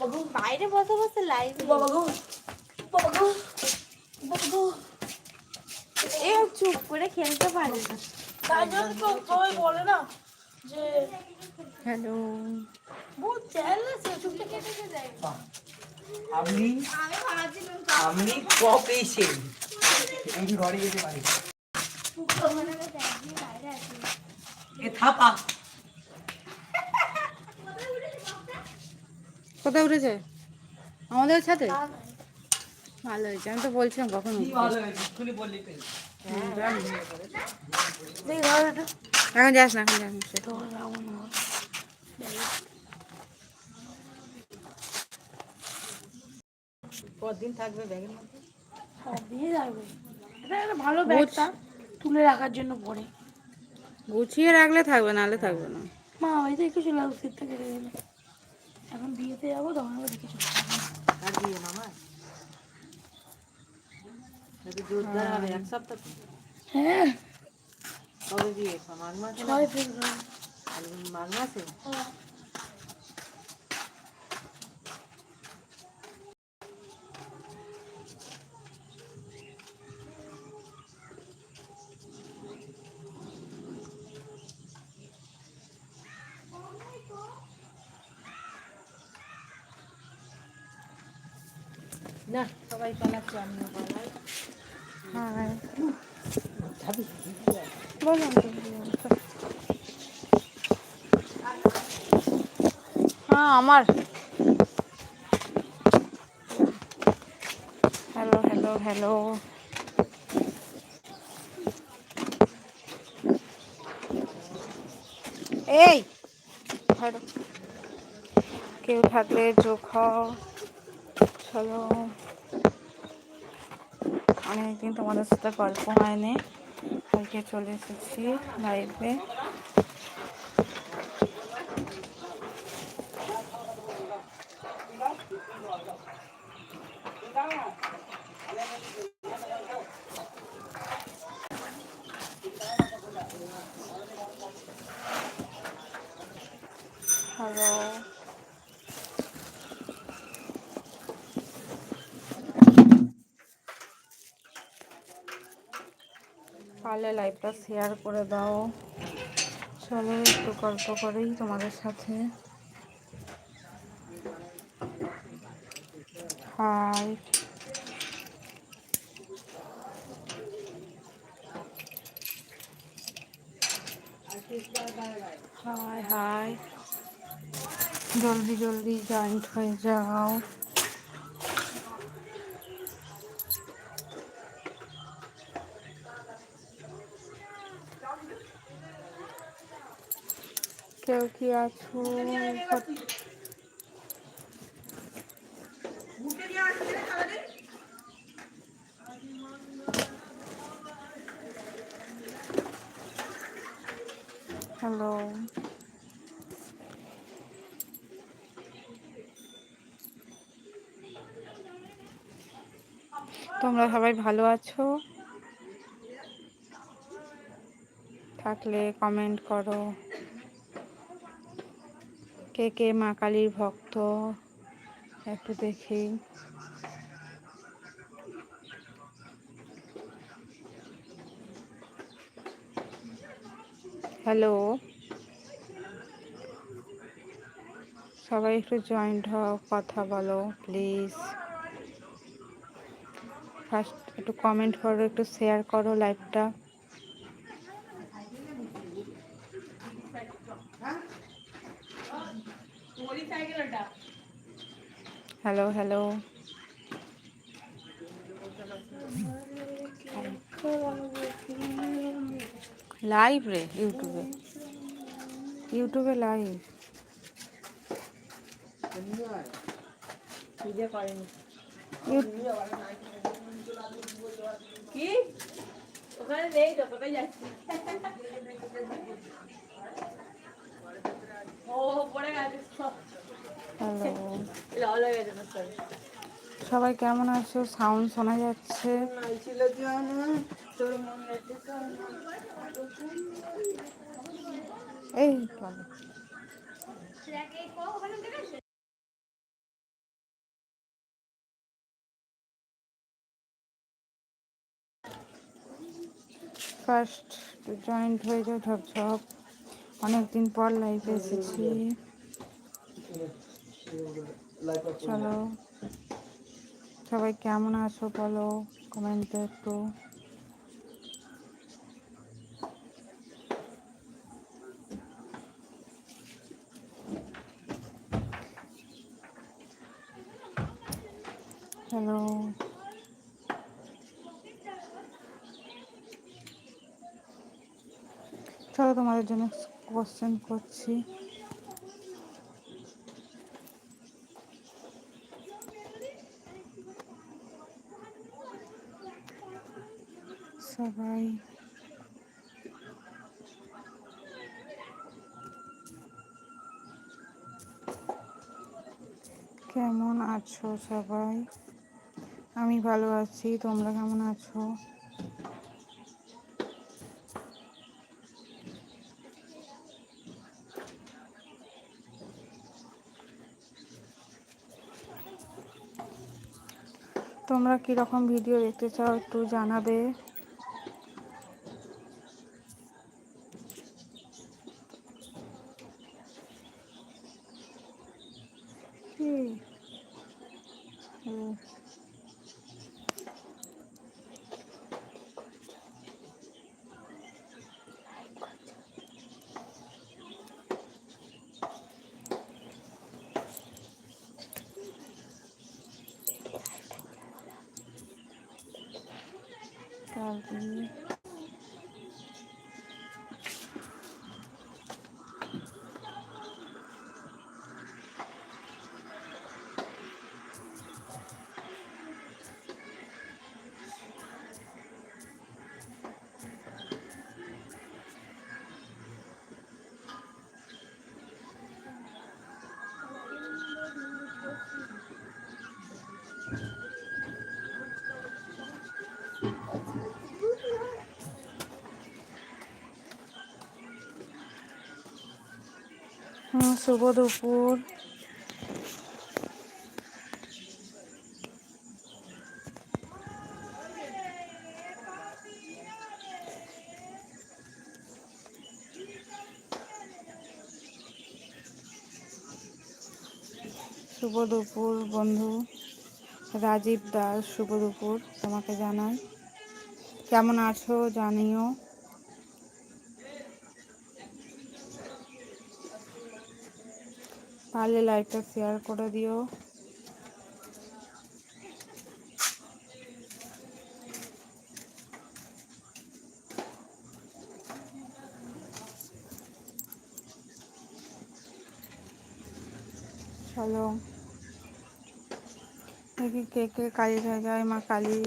বাবা গো বাইরে বসে বসে লাইভ বাবা গো বাবা গো বাবা গো। এ চুপ করে খেলতে পারে না। তাই জন্য তো সবাই বলে না যে হ্যালো বহুত চ্যানেল আছে চুপটা কেটে যায়। আপনি আপনি কপেছেন আমি ঘরে যেতে পারি এ থাপা। কোথায় উঠেছে? আমাদের সাথে? ভালো হয়েছে। আমি তো বলছিলাম কখন ধর এটা। এখন যাস না এখন যাস না। সে। ধর যাব না। কদিন থাকবে ব্যাগের মধ্যে? দিয়ে যাবে। এটা একটা ভালো ব্যাগটা তুলে রাখার জন্য পরে। গুছিয়ে রাখলে থাকবে নাহলে থাকবে না। মা চলে আসব শীতটা গেলে এখন বিয়েতে যাব তখন আবার দেখে চলে আর বিয়ে মামা জোরদার হবে এক সপ্তাহ। হ্যাঁ। কবে বিয়ে? মাঘ মাসে? ছয় ফেব্রুয়ারি। মাঘ মাসে না সবাই পালাচ্ছে আমিও পালাই। হ্যাঁ। যাবি বললাম তো হ্যাঁ আমার। হ্যালো হ্যালো হ্যালো এই কেউ থাকলে হও চলো অনেকদিন তোমাদের সাথে গল্প হয়নি। আজকে চলে এসেছি লাইভে হ্যালো পারলে লাইভটা শেয়ার করে দাও। চলো একটু গল্প করেই তোমাদের সাথে। হাই হাই হাই জলদি জলদি জয়েন্ট হয়ে যাও। কেউ কি আছো? হ্যালো তোমরা সবাই ভালো আছো? থাকলে কমেন্ট করো। কে কে মা কালীর ভক্ত, একটু দেখি। হ্যালো সবাই একটু জয়েন্ট হও, কথা বলো প্লিজ ফার্স্ট একটু কমেন্ট করো, একটু শেয়ার করো লাইভটা হ্যালো হ্যালো লাইভ রে ইউটিউবে ইউটিউবে লাইভ পূজা করেনি কি ওখানে নেই তো কোথায় যাচ্ছি সবাই কেমন আছো? সাউন্ড শোনা যাচ্ছে। এই ফার্স্ট জয়েন্ট হয়ে যাও ঝপঝপ অনেকদিন পর লাইভে এসেছি। চলো, সবাই কেমন আছো বলো কমেন্টে একটু। হ্যালো চলো তোমাদের জন্য কোশ্চেন করছি। সবাই। কেমন আছো সবাই? আমি ভালো আছি তোমরা কেমন আছো? তোমরা কীরকম ভিডিও দেখতে চাও একটু জানাবে কি? হুম। কালি শুভ দুপুর। শুভ দুপুর বন্ধু। রাজীব দাস শুভ দুপুর তোমাকে জানাই। কেমন আছো জানিও। পারলে লাইভটা শেয়ার করে দিও। চলো। দেখি কে কে কালী হয়ে যায় মা কালী।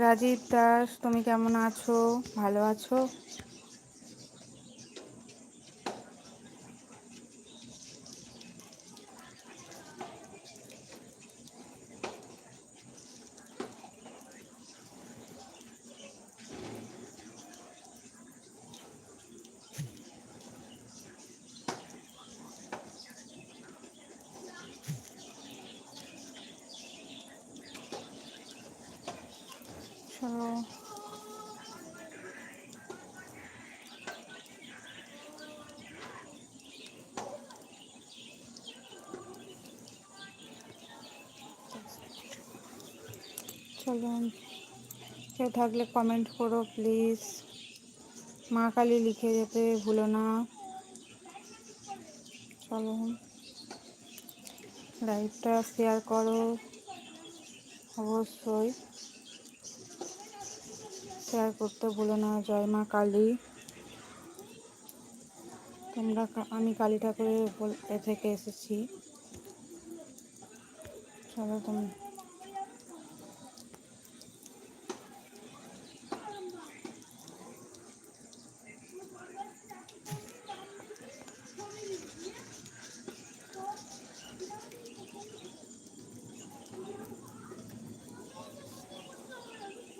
রাজীব দাস তুমি কেমন আছো? ভালো আছো? চলো চলো কেউ থাকলে কমেন্ট করো প্লিজ মা কালী লিখে যেতে ভুলো না। চলো লাইভটা শেয়ার করো। অবশ্যই। শেয়ার করতে ভুলো না জয় মা কালী। তোমরা আমি কালী ঠাকুরের এ থেকে এসেছি। চলো তুমি।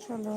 চলো।